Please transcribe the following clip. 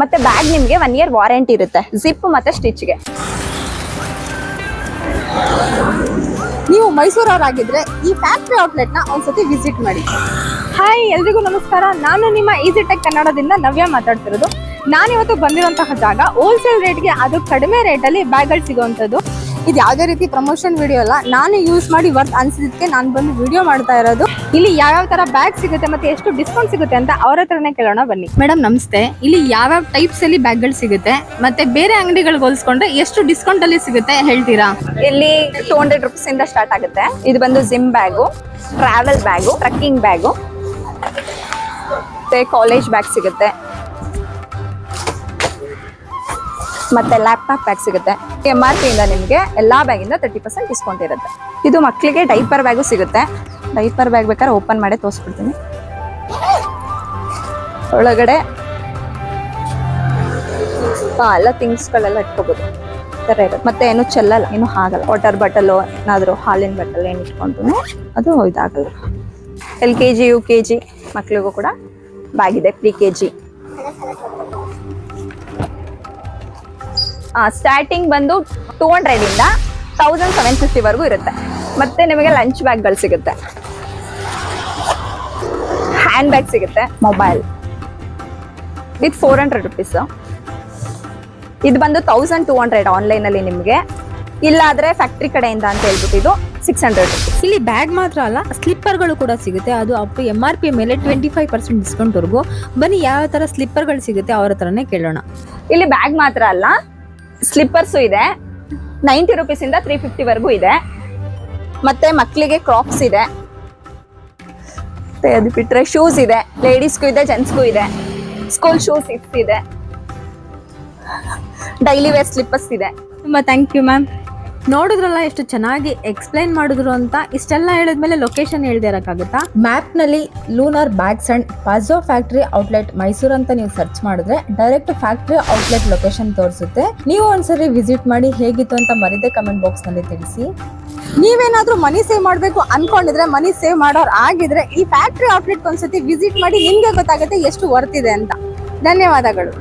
ಮತ್ತೆ ಬ್ಯಾಗ್ ನಿಮ್ಗೆ one year warranty ಇರುತ್ತೆ. ಜಿಪ್ ಮತ್ತೆ ಸ್ಟಿಚ್ಗೆ ನೀವು ಮೈಸೂರವರಾಗಿದ್ರೆ ಈ ಫ್ಯಾಕ್ಟ್ರಿ ಔಟ್ಲೆಟ್ನ ಒಂದ್ಸತಿ ವಿಸಿಟ್ ಮಾಡಿ. ಹಾಯ್ ಎಲ್ರಿಗೂ ನಮಸ್ಕಾರ. ನಾನು ನಿಮ್ಮ ಈಸಿ ಟೆಕ್ ಕನ್ನಡದಿಂದ ನವ್ಯ ಮಾತಾಡ್ತಿರೋದು. ನಾನಿವತ್ತು ಬಂದಿರುವಂತಹ ಜಾಗ ಹೋಲ್ಸೇಲ್ ರೇಟ್ಗೆ ಅದು ಕಡಿಮೆ ರೇಟಲ್ಲಿ ಬ್ಯಾಗ್ಗಳು ಸಿಗುವಂಥದ್ದು. ಇದು ಯಾವುದೇ ರೀತಿ ಪ್ರಮೋಷನ್ ವಿಡಿಯೋ ಅಲ್ಲ ನಾನು ಯೂಸ್ ಮಾಡಿ ವರ್ತ್ ಅನ್ಸಿದ್ದಕ್ಕೆ ನಾನು ಬಂದು ವಿಡಿಯೋ ಮಾಡ್ತಾ ಇರೋದು. ಇಲ್ಲಿ ಯಾವ್ಯಾವ ತರ ಬ್ಯಾಗ್ ಸಿಗುತ್ತೆ ಮತ್ತೆ ಎಷ್ಟು ಡಿಸ್ಕೌಂಟ್ ಸಿಗುತ್ತೆ ಅಂತ ಅವ್ರ ಹತ್ರನೇ ಕೇಳೋಣ ಬನ್ನಿ. ಮೇಡಮ್ ನಮಸ್ತೆ. ಇಲ್ಲಿ ಯಾವ್ಯಾವ ಟೈಪ್ಸ್ ಅಲ್ಲಿ ಬ್ಯಾಗ್ಗಳು ಸಿಗುತ್ತೆ ಮತ್ತೆ ಬೇರೆ ಅಂಗಡಿಗಳಿಗೆ ಹೋಲಿಸ್ಕೊಂಡ್ರೆ ಎಷ್ಟು ಡಿಸ್ಕೌಂಟ್ ಅಲ್ಲಿ ಸಿಗುತ್ತೆ ಹೇಳ್ತೀರಾ? ಇಲ್ಲಿ ಟೂ ಹಂಡ್ರೆಡ್ ರುಪೀಸ್ ಇಂದ ಸ್ಟಾರ್ಟ್ ಆಗುತ್ತೆ. ಇದು ಬಂದು gym bag travel bag trekking bag ಮತ್ತೆ ಕಾಲೇಜ್ ಬ್ಯಾಗ್ ಸಿಗುತ್ತೆ. ಮತ್ತೆ ಲ್ಯಾಪ್ಟಾಪ್ ಬ್ಯಾಗ್ ಸಿಗುತ್ತೆ. ಎಂ ಆರ್ ಪಿಯಿಂದ ನಿಮಗೆ ಎಲ್ಲ ಬ್ಯಾಗಿಂದ ತರ್ಟಿ ಪರ್ಸೆಂಟ್ ಡಿಸ್ಕೌಂಟ್ ಇರುತ್ತೆ. ಇದು ಮಕ್ಕಳಿಗೆ ಡೈಪರ್ ಬ್ಯಾಗು ಸಿಗುತ್ತೆ. ಡೈಪರ್ ಬ್ಯಾಗ್ ಬೇಕಾದ್ರೆ ಓಪನ್ ಮಾಡಿ ತೋರಿಸ್ಬಿಡ್ತೀನಿ. ಒಳಗಡೆ ಎಲ್ಲ ಥಿಂಗ್ಸ್ಗಳೆಲ್ಲ ಇಟ್ಕೋಬೋದು. ಥರ ಇರುತ್ತೆ. ಮತ್ತೆ ಏನು ಚೆಲ್ಲಲ್ಲ, ಏನು ಆಗಲ್ಲ ವಾಟರ್ ಬಾಟಲು ಏನಾದರೂ ಹಾಲಿನ ಬಾಟಲ್ ಏನು ಇಟ್ಕೊಂಡ್ರು ಅದು ಇದಾಗಲ್ಲ. L K G U K G ಮಕ್ಕಳಿಗೂ ಕೂಡ ಬ್ಯಾಗ್ ಇದೆ ಪ್ರಿ ಕೆ ಜಿ ಸ್ಟಾರ್ಟಿಂಗ್ ಬಂದು ಟೂ ಹಂಡ್ರೆಡಿಂದ ತೌಸಂಡ್ ಸೆವೆನ್ ಫಿಫ್ಟಿವರೆಗೂ ಇರುತ್ತೆ. ಮತ್ತೆ ನಿಮಗೆ ಲಂಚ್ ಬ್ಯಾಗ್ಗಳು ಸಿಗುತ್ತೆ. ಹ್ಯಾಂಡ್ ಬ್ಯಾಗ್ ಸಿಗುತ್ತೆ mobile with four hundred rupees ಇದು ಬಂದು ತೌಸಂಡ್ ಟೂ ಹಂಡ್ರೆಡ್ ಆನ್ಲೈನಲ್ಲಿ ನಿಮಗೆ. ಇಲ್ಲಾದ್ರೆ ಫ್ಯಾಕ್ಟ್ರಿ ಕಡೆಯಿಂದ ಅಂತ ಹೇಳ್ಬಿಟ್ಟು ಇದು ಸಿಕ್ಸ್ ಹಂಡ್ರೆಡ್ ರುಪೀಸ್ ಇಲ್ಲಿ ಬ್ಯಾಗ್ ಮಾತ್ರ ಅಲ್ಲ ಸ್ಲಿಪ್ಪರ್ಗಳು ಕೂಡ ಸಿಗುತ್ತೆ. ಅದು ಅಪ್ ಎಂ ಆರ್ ಪಿ ಮೇಲೆ ಟ್ವೆಂಟಿ ಫೈವ್ ಪರ್ಸೆಂಟ್ ಡಿಸ್ಕೌಂಟ್ವರೆಗೂ ಬನ್ನಿ ಯಾವ ಥರ ಸ್ಲಿಪ್ಪರ್ಗಳು ಸಿಗುತ್ತೆ ಅವ್ರ ಹತ್ರನೇ ಕೇಳೋಣ. ಇಲ್ಲಿ ಬ್ಯಾಗ್ ಮಾತ್ರ ಅಲ್ಲ ಸ್ಲಿಪ್ಪರ್ಸು ಇದೆ. ನೈಂಟಿ ರುಪೀಸಿಂದ ತ್ರೀ ಫಿಫ್ಟಿವರೆಗೂ ಇದೆ. ಮತ್ತೆ ಮಕ್ಕಳಿಗೆ ಕ್ರಾಪ್ಸ್ ಇದೆ. ಅದು ಬಿಟ್ಟರೆ ಶೂಸ್ ಇದೆ. ಲೇಡೀಸ್ಗೂ ಇದೆ ಜೆಂಟ್ಸ್ಗೂ ಇದೆ. ಸ್ಕೂಲ್ ಶೂಸ್ ಇದೆ. ಡೈಲಿ ವೇರ್ ಸ್ಲಿಪ್ಪರ್ಸ್ ಇದೆ. ತುಂಬ ಥ್ಯಾಂಕ್ ಯು ಮ್ಯಾಮ್ ನೋಡಿದ್ರಲ್ಲ ಎಷ್ಟು ಚೆನ್ನಾಗಿ ಎಕ್ಸ್ಪ್ಲೈನ್ ಮಾಡಿದ್ರು ಅಂತ ಇಷ್ಟೆಲ್ಲ ಹೇಳಿದ್ಮೇಲೆ ಲೊಕೇಶನ್ ಹೇಳ್ದೆ ಇರೋಕ್ಕಾಗುತ್ತಾ? ಮ್ಯಾಪ್ನಲ್ಲಿ lunar bags and pazo factory outlet Mysuru ಅಂತ ನೀವು ಸರ್ಚ್ ಮಾಡಿದ್ರೆ ಡೈರೆಕ್ಟ್ ಫ್ಯಾಕ್ಟ್ರಿ ಔಟ್ಲೆಟ್ ಲೊಕೇಶನ್ ತೋರಿಸುತ್ತೆ. ನೀವು ಒಂದ್ಸರಿ ವಿಸಿಟ್ ಮಾಡಿ ಹೇಗಿತ್ತು ಅಂತ ಮರಿದೆ ಕಮೆಂಟ್ ಬಾಕ್ಸ್ನಲ್ಲಿ ತಿಳಿಸಿ. ನೀವೇನಾದ್ರೂ ಮನಿ ಸೇವ್ ಮಾಡಬೇಕು ಅನ್ಕೊಂಡಿದ್ರೆ ಮನಿ ಸೇವ್ ಮಾಡೋರ್ ಆಗಿದ್ರೆ ಈ ಫ್ಯಾಕ್ಟ್ರಿ ಔಟ್ಲೆಟ್ ಒಂದ್ಸತಿ ವಿಸಿಟ್ ಮಾಡಿ ನಿಮ್ಗೆ ಗೊತ್ತಾಗುತ್ತೆ ಎಷ್ಟು ವರ್ತಿದೆ ಅಂತ. ಧನ್ಯವಾದಗಳು.